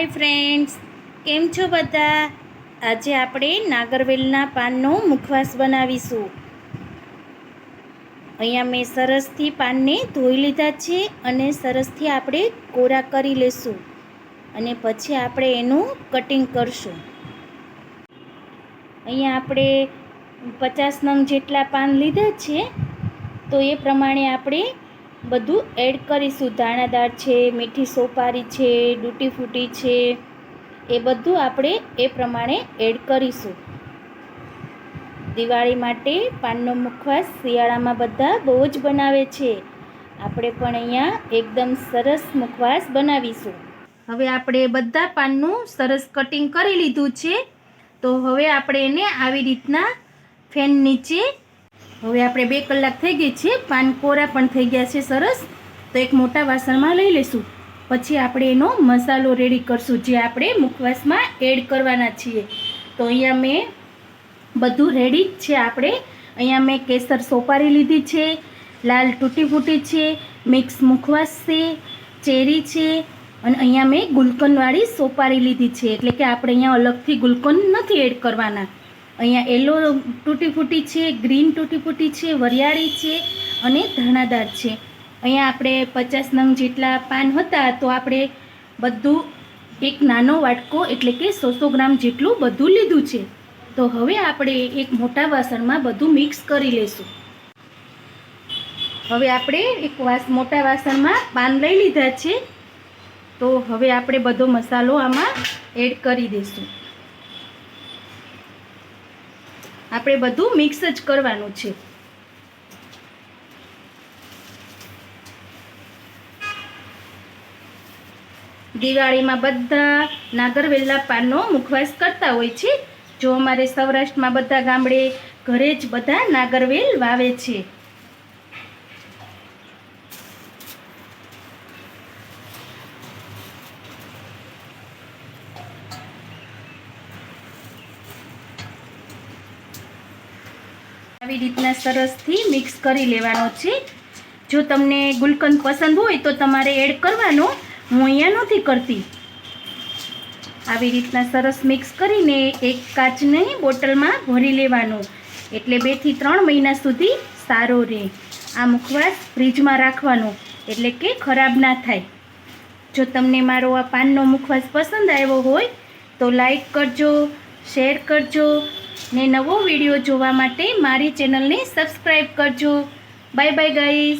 Hi friends કેમ છો બધા? આજે આપણે નાગરવેલના પાનનો મુખવાસ બનાવીશું. અહીંયા મેં સરસથી પાનને ધોઈ લીધા છે અને સરસથી આપણે કોરા કરી લેશું. અને પછી આપણે એનું કટિંગ કરશું. અહીંયા આપણે પચાસ નંગ જેટલા પાન લીધા છે, તો એ પ્રમાણે આપણે બધું એડ કરીશું. ધાણાદાર છે, મીઠી સોપારી છે ડૂટી ફૂટી છે, એ બધું આપણે એ પ્રમાણે એડ કરીશું. દિવાળી માટે પાનનો મુખવાસ શિયાળામાં બધા બહુ જ બનાવે છે. આપણે પણ અહીંયા એકદમ સરસ મુખવાસ બનાવીશું. હવે આપણે બધા પાનનું સરસ કટિંગ કરી લીધું છે. તો હવે આપણે એને આવી રીતના ફેન નીચે હવે આપણે બે કલાક થઈ ગઈ છે. પાન કોરા પણ થઈ ગયા છે સરસ. તો એક મોટા વાસણમાં લઈ લઈશું. પછી આપણે એનો મસાલો રેડી કરશું, જે આપણે મુખવાસમાં એડ કરવાના છીએ. તો અહીંયા મેં બધું રેડી જ છે આપણે. અહીંયા મેં કેસર સોપારી લીધી છે, લાલ તૂટી ફૂટી છે, મિક્સ મુખવાસ છે, ચેરી છે, અને અહીંયા મેં ગુલકંદવાળી સોપારી લીધી છે. એટલે કે આપણે અહીંયા અલગથી ગુલકંદ નથી એડ કરવાના. અહીંયા યલો તૂટી ફૂટી છે ગ્રીન તૂટી ફૂટી છે, વરિયાળી છે અને ધાણાદાર છે. અહીંયા આપણે પચાસ નંગ જેટલા પાન હતા તો આપણે બધું એક નાનો વાટકો એટલે કે સોસો ગ્રામ જેટલું બધું લીધું છે. તો હવે આપણે એક મોટા વાસણમાં બધું મિક્સ કરી લઈશું હવે આપણે એક વાસ, મોટા વાસણમાં પાન લઈ લીધા છે. તો હવે આપણે બધો મસાલો આમાં એડ કરી દઈશું આપણે બધું મિક્સ જ કરવાનું છે. દિવાળીમાં બધા નાગરવેલના પાનનો મુખવાસ કરતા હોય છે. જો અમારે સૌરાષ્ટ્રમાં બધા ગામડે ઘરે જ બધા નાગરવેલ વાવે છે. આવી રીતના સરસથી મિક્સ કરી લેવાનો છે. જો તમને ગુલકંદ પસંદ હોય તો તમારે એડ કરવાનો, હું અહીંયા નથી કરતી. આવી રીતના સરસ મિક્સ કરીને એક કાચની બોટલમાં ભરી લેવાનું. એટલે બેથી ત્રણ મહિના સુધી સારો રહે. આ મુખવાસ ફ્રીજમાં રાખવાનો, એટલે કે ખરાબ ના થાય. જો તમને મારો આ પાનનો મુખવાસ પસંદ આવ્યો હોય તો લાઈક કરજો શેર કરજો ને નવો વીડિયો જોવા માટે મારી ચેનલને સબસ્ક્રાઈબ કરજો. Bye bye guys.